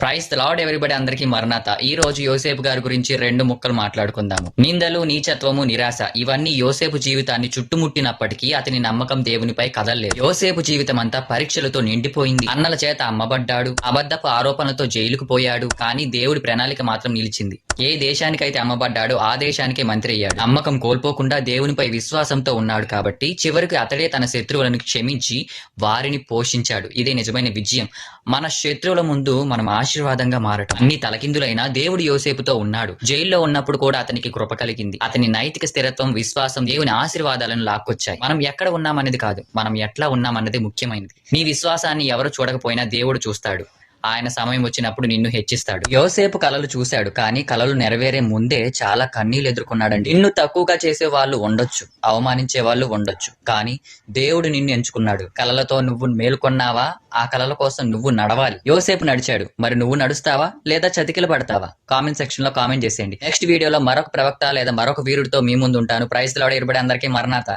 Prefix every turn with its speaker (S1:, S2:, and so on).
S1: Price lord everybody అందరికీ మరణాత. ఈ రోజు యోసేపు గారి గురించి రెండు ముక్కలు మాట్లాడుకుందాము. నిందలు నీచత్వము నిరాశ ఇవన్నీ యోసేపు జీవితాన్ని చుట్టుముట్టినప్పటికీ అతని నమ్మకం దేవునిపై కదలలేదు. యోసేపు జీవితం అంతా పరీక్షలతో నిండిపోయింది. అన్నల చేత అమ్మబడ్డాడు. అబద్ధపు ఆరోపణలతో జైలుకు పోయాడు. కానీ దేవుడి ప్రణాళిక మాత్రం నిలిచింది. ఏ దేశానికైతే అమ్మబడ్డాడో ఆ దేశానికే మంత్రి అయ్యాడు. నమ్మకం కోల్పోకుండా దేవునిపై విశ్వాసంతో ఉన్నాడు కాబట్టి చివరికి అతడే తన శత్రువులను క్షమించి వారిని పోషించాడు. ఇదే నిజమైన విజయం. మన శత్రువుల ముందు మనం ఆశీర్వాదంగా మారటం. అన్ని తలకిందులైనా దేవుడు యోసేపుతో ఉన్నాడు. జైల్లో ఉన్నప్పుడు కూడా అతనికి కృప కలిగింది. అతని నైతిక స్థిరత్వం విశ్వాసం దేవుని ఆశీర్వాదాలను లాక్కొచ్చాయి. మనం ఎక్కడ ఉన్నామనేది కాదు. మనం ఎట్లా ఉన్నామన్నది ముఖ్యమైనది. నీ విశ్వాసాన్ని ఎవరు చూడకపోయినా దేవుడు చూస్తాడు. ఆయన సమయం వచ్చినప్పుడు నిన్ను హెచ్చిస్తాడు. యోసేపు కలలు చూశాడు కానీ కలలు నెరవేరే ముందే చాలా కన్నీలు ఎదుర్కొన్నాడండి. నిన్ను తక్కువగా చేసే వాళ్ళు ఉండొచ్చు అవమానించే వాళ్ళు ఉండొచ్చు కానీ దేవుడు నిన్ను ఎంచుకున్నాడు. కలలతో నువ్వు మేల్కొన్నావా? ఆ కలల కోసం నువ్వు నడవాలి. యోసేపు నడిచాడు మరి నువ్వు నడుస్తావా? లేదా చతికిలు పడతావా? కామెంట్ సెక్షన్లో కామెంట్ చేసేయండి. నెక్స్ట్ వీడియోలో మరొక ప్రవక్త లేదా మరొక వీరుడితో మీ ముందు ఉంటాను ప్రైజ్ లాడ ఇరబడి అందరికీ మరణాత